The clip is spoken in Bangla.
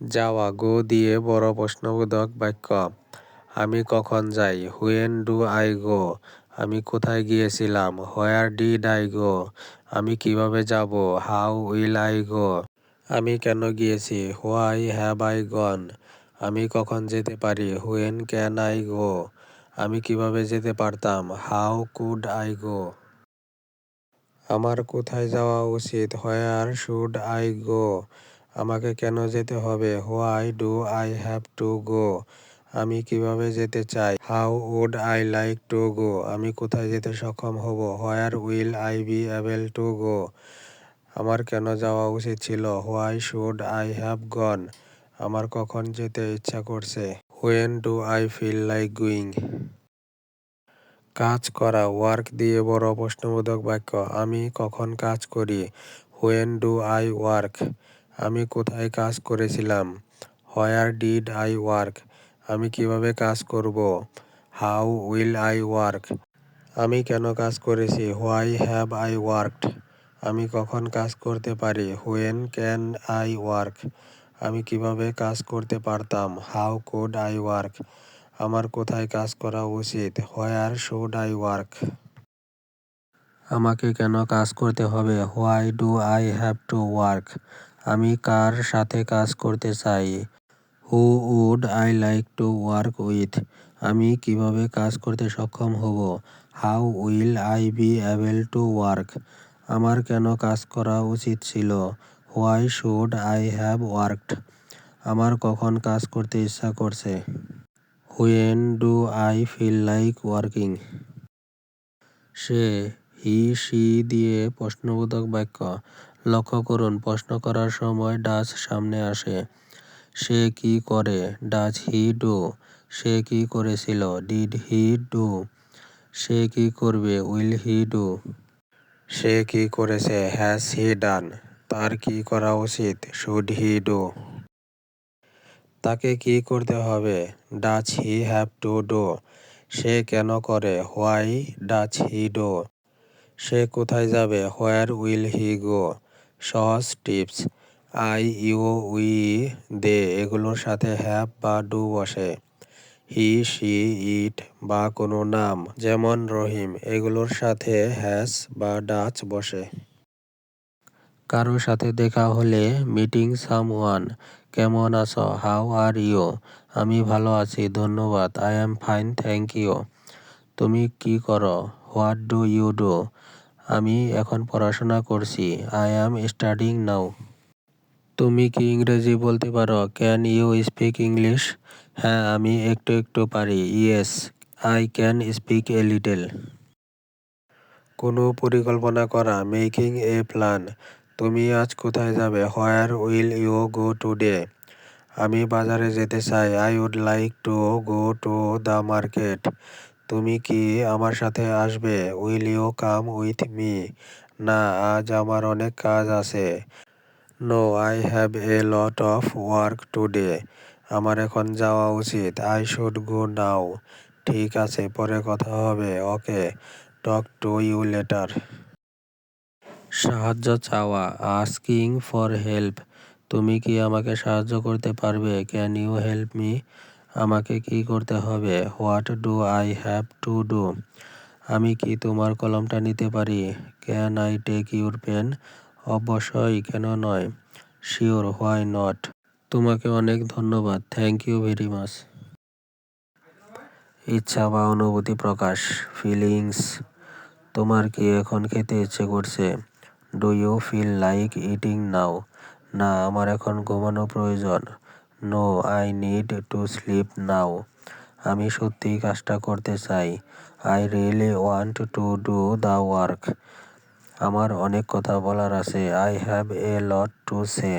যাওয়া গো দিয়ে বড় প্রশ্নবোধক বাক্য, আমি কখন যাই? When do I go? আমি কোথায় গিয়েছিলাম? Where did I go? আমি কীভাবে যাব? How will I go? আমি কেন গিয়েছি? Why have I gone? আমি কখন যেতে পারি? When can I go? আমি কীভাবে যেতে পারতাম? How could I go? আমার কোথায় যাওয়া উচিত? Where should I go? আমাকে কেন যেতে হবে? Why do I have to go আমি কীভাবে যেতে চাই? How would I like to go আমি কোথায় যেতে সক্ষম হব? Where will I be able to go আমার কেন যাওয়া উচিত ছিল? Why should I have gone আমার কখন যেতে ইচ্ছা করছে? When do I feel like going কাজ করা ওয়ার্ক দিয়ে বড় প্রশ্নবোধক বাক্য। আমি কখন কাজ করি? হোয়েন ডু আই ওয়ার্ক আমি কোথায় কাজ করেছিলাম? Where did I work? আমি কীভাবে কাজ করব? How will I work? আমি কেন কাজ করেছি? Why have I worked? আমি কখন কাজ করতে পারি? When can I work? আমি কীভাবে কাজ করতে পারতাম? How could I work? আমার কোথায় কাজ করা উচিত? Where should I work? আমাকে কেন কাজ করতে হবে? Why do I have to work? আমি কার সাথে কাজ করতে চাই? Who would I like to work with. আমি কীভাবে কাজ করতে সক্ষম হব? How will I be able to work? আমার কেন কাজ করা উচিত ছিল? Why should I have worked? আমার কখন কাজ করতে ইচ্ছা করছে? When do I feel like working? Say, he she দিয়ে প্রশ্নবোধক বাক্য। লক্ষ্য করুন, প্রশ্ন করার সময় ডাচ সামনে আসে। সে কি করে? Dutch he do. সে কি করেছিল? Did he do. সে কি করবে? Will he do. সে কি করেছে? Has he done. তার কি করা উচিত? Should he do. তাকে কি করতে হবে? Does he have to do. সে কেন করে? Why does he do. সে কোথায় যাবে? Where will he go? সহজ tips, I, you, we, they এগুলোর সাথে হ্যাভ বা ডু বসে। হি সি ইট বা কোনো নাম, যেমন রহিম, এগুলোর সাথে হ্যাজ বা ডাচ বসে। কারও সাথে দেখা হলে মিটিং সামওয়ান, কেমন আছো? How are you? আমি ভালো আছি, ধন্যবাদ, I am fine, thank you. তুমি কি করো? What do you do? আমি এখন পড়াশোনা করছি। আই অ্যাম স্টাডিং নাও তুমি কি ইংরেজি বলতে পারো? ক্যান ইউ স্পিক ইংলিশ হ্যাঁ আমি একটু একটু পারি। Yes I can speak a little কোনো পরিকল্পনা করা মেকিং এ প্ল্যান তুমি আজ কোথায় যাবে? Where will you go today আমি বাজারে যেতে চাই। I would like to go to the market তুমি কি আমার সাথে আসবে? Will you come with me? না, আজ আমার অনেক কাজ আছে। No, I have a lot of work today. আমার এখন যাওয়া উচিত। I should go now. ঠিক আছে, পরে কথা হবে। Okay, talk to you later. সাহায্য চাওয়া, আস্কিং ফর হেল্প। তুমি কি আমাকে সাহায্য করতে পারবে? Can you help me? আমাকে কি করতে হবে? What do I have to do আমি কি তোমার কলমটা নিতে পারি? Can I take your pen অবশ্যই, কেন নয়? শিওর হোয়াই নট তোমাকে অনেক ধন্যবাদ। থ্যাংক ইউ ভেরি মাচ ইচ্ছা বা অনুভূতি প্রকাশ ফিলিংস তোমার কি এখন খেতে ইচ্ছে করছে? Do you feel like eating now না, আমার এখন ঘুমানো প্রয়োজন। No I need to sleep now আমি সত্যিই কাজটা করতে চাই। I really want to do the work আমার অনেক কথা বলার আছে। I have a lot to say